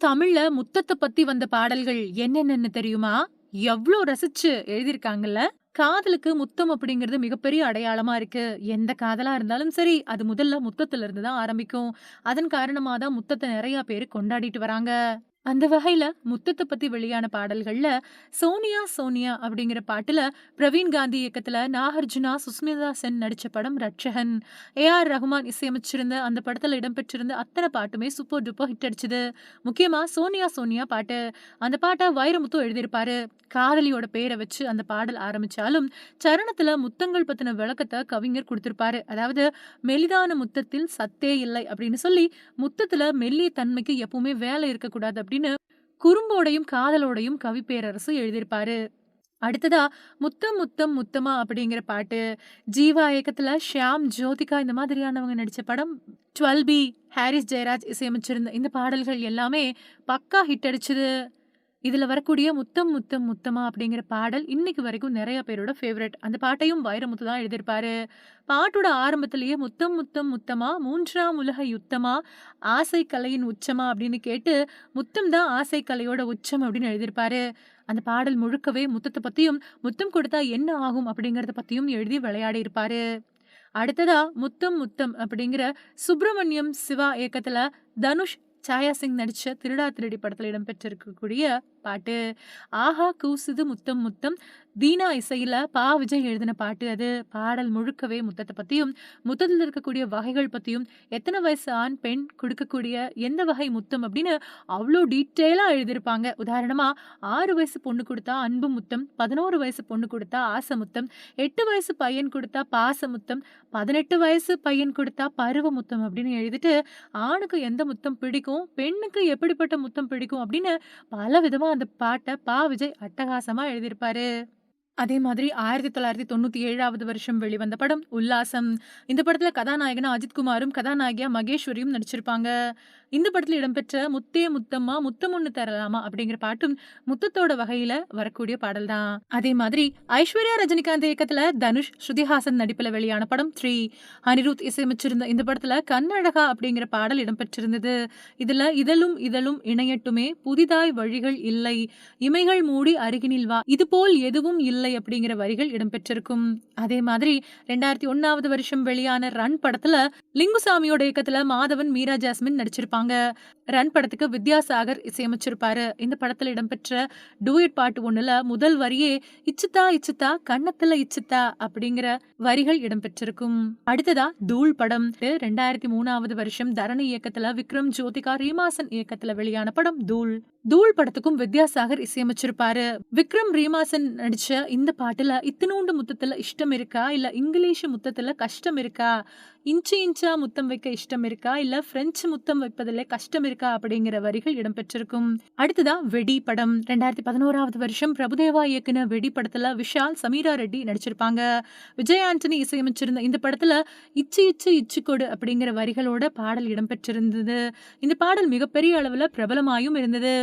தமிழ்ல முத்தத்தை பத்தி வந்த பாடல்கள் என்னென்னு தெரியுமா? எவ்ளோ ரசிச்சு எழுதியிருக்காங்கல்ல. காதலுக்கு முத்தம் அப்படிங்கிறது மிகப்பெரிய அடையாளமா இருக்கு. எந்த காதலா இருந்தாலும் சரி, அது முதல்ல முத்தத்துல இருந்து தான் ஆரம்பிக்கும். அதன் காரணமா தான் முத்தத்த நிறைய பேரு கொண்டாடிட்டு வராங்க. அந்த வகையில முத்தத்தை பத்தி வெளியான பாடல்கள்ல, சோனியா சோனியா அப்படிங்கிற பாட்டுல பிரவீன் காந்தி இயக்கத்துல நாகார்ஜுனா, சுஸ்மிதா சென் நடிச்ச படம் ரட்சகன். ஏ.ஆர். ரகுமான் இசையமைச்சிருந்த அந்த படத்துல இடம்பெற்றிருந்த அத்தனை பாட்டுமே சூப்பர் டூப்பர் ஹிட் அடிச்சது. முக்கியமா சோனியா சோனியா பாட்டு. அந்த பாட்டை வைரமுத்து எழுதியிருப்பாரு. காதலியோட பேரை வச்சு அந்த பாடல் ஆரம்பிச்சாலும், சரணத்துல முத்தங்கள் பத்தின விளக்கத்தை கவிஞர் கொடுத்துருப்பாரு அதாவது, "மெலிதான முத்தத்தில் சத்தே இல்லை" அப்படின்னு சொல்லி, முத்தத்துல மெல்லிய தன்மைக்கு எப்பவுமே வேலை இருக்கக்கூடாது அப்படின்னு குறும்போடையும், காதலோடையும் கவி பேரரசு எழுதியிருப்பாரு. அடுத்ததா, "முத்தம் முத்தம் முத்தமா" அப்படிங்கிற பாட்டு. ஜீவா இயக்கத்துல ஷியாம், ஜோதிகா இந்த மாதிரியானவங்க நடிச்ச படம் 12 பி. ஹாரிஸ் ஜெயராஜ் இசையமைச்சிருந்த இந்த பாடல்கள் எல்லாமே பக்கா ஹிட் அடிச்சது. இதில் வரக்கூடிய "முத்தம் முத்தம் முத்தமா" அப்படிங்கிற பாடல் இன்னைக்கு வரைக்கும் நிறைய பேரோட ஃபேவரட் அந்த பாட்டையும் வைரமுத்து தான் எழுதியிருப்பாரு. பாட்டோட ஆரம்பத்திலேயே "முத்தம் முத்தம் முத்தமா, மூன்றாம் உலக யுத்தமா, ஆசை கலையின் உச்சமா" அப்படின்னு கேட்டு, முத்தம் தான் ஆசை கலையோட உச்சம் அப்படின்னு எழுதியிருப்பாரு. அந்த பாடல் முழுக்கவே முத்தத்தை பற்றியும் முத்தம் கொடுத்தா என்ன ஆகும் அப்படிங்கிறத பற்றியும் எழுதி விளையாடியிருப்பாரு. அடுத்ததா, "முத்தம் முத்தம்" அப்படிங்கிற சுப்ரமணியம் சிவா இயக்கத்தில் தனுஷ், சாயா சிங் நடிச்ச திருடா திருடி படத்தில் இடம்பெற்றிருக்கக்கூடிய பாட்டு. "ஆஹா கூசுது முத்தம் முத்தம்" தீனா இசையில் பா. விஜய் எழுதின பாட்டு அது. பாடல் முழுக்கவே முத்தத்தை பற்றியும் முத்தத்தில் இருக்கக்கூடிய வகைகள் பற்றியும் எத்தனை வயசு ஆண், பெண் கொடுக்கக்கூடிய எந்த வகை முத்தம் அப்படின்னு அவ்வளோ டீட்டெயிலாக எழுதியிருப்பாங்க. உதாரணமா, ஆறு வயசு பொண்ணு கொடுத்தா அன்பு முத்தம், 11 வயசு பொண்ணு கொடுத்தா ஆச முத்தம், எட்டு வயசு பையன் கொடுத்தா பாச முத்தம், 18 வயசு பையன் கொடுத்தா பருவ முத்தம் அப்படின்னு எழுதிட்டு, ஆணுக்கு எந்த முத்தம் பிடிக்கும், பெண்ணுக்கு எப்படிப்பட்ட முத்தம் பிடிக்கும் அப்படின்னு பல விதமாக அந்த பாட்டை பா. விஜய் அட்டகாசமா எழுதியிருப்பாரு. அதே மாதிரி 1997வது வருஷம் வெளிவந்த படம் உல்லாசம். இந்த படத்துல கதாநாயகனா அஜித்குமாரும் கதாநாயகியா மகேஸ்வரியும் நடிச்சிருப்பாங்க. இந்த படத்துல இடம்பெற்ற "முத்தே முத்தம்மா முத்தம் தரலாமா" அப்படிங்கிற பாட்டும் முத்தத்தோட வகையில வரக்கூடிய பாடல் தான். அதே மாதிரி ஐஸ்வர்யா ரஜினிகாந்த் இயக்கத்துல தனுஷ், ஸ்ருதிஹாசன் நடிப்புல வெளியான படம் த்ரீ அனிருத் இசையமைச்சிருந்த இந்த படத்துல "கண்ணழகா" அப்படிங்கிற பாடல் இடம்பெற்றிருந்தது. இதுல "இதழும் இதழும் இணையட்டுமே, புதிதாய் வழிகள் இல்லை, இமைகள் மூடி அருகினில் வா, இதுபோல் எதுவும் இல்லை" இல்லை அப்படிங்கிற வரிகள் இடம்பெற்றிருக்கும். அதே மாதிரி 2001வது வருஷம் வெளியான ரன் படத்துல லிங்குசாமியோட இயக்கத்துல மாதவன், மீரா ஜாஸ்மின் நடிச்சிருப்பாங்க. ரன் படத்துக்கு வித்யாசாகர் இசையமைச்சிருப்பாரு. இந்த படத்துல இடம்பெற்ற டூயட் பாட்டு ஒண்ணுல முதல் வரியே இச்சித்தா இச்சித்தா கண்ணத்துல இச்சித்தா அப்படிங்கிற வரிகள் இடம்பெற்றிருக்கும். அடுத்ததா, தூள் படம். 2003வது வருஷம் தரணி இயக்கத்துல விக்ரம், ஜோதிகா, ரீமாசன் இயக்கத்துல வெளியான படம் தூள். தூள் படத்துக்கும் வித்யாசாகர் இசையமைச்சிருப்பாரு. விக்ரம், ரீமாசன் நடிச்ச இந்த பாட்டுல "இத்துணூண்டு முத்தத்துல இஷ்டம் இருக்கா, இல்ல இங்கிலீஷ் முத்தத்துல கஷ்டம் இருக்கா, இன்ச்சு இன்ச்சா முத்தம் வைக்க இஷ்டம் இருக்கா, இல்ல பிரெஞ்சு முத்தம் வைப்பதில் கஷ்டம் இருக்கா" அப்படிங்கிற வரிகள் இடம்பெற்றிருக்கும். அடுத்ததா, வெடி படம். 2011வது வருஷம் பிரபுதேவா இயக்குன வெடி படத்துல விஷால், சமீரா ரெட்டி நடிச்சிருப்பாங்க. விஜய் ஆண்டனி இசையமைச்சிருந்த இந்த படத்துல "இச்சு இச்சு இச்சு கொடு" அப்படிங்கிற வரிகளோட பாடல் இடம்பெற்றிருந்தது. இந்த பாடல் மிகப்பெரிய அளவுல பிரபலமாயும் இருந்தது.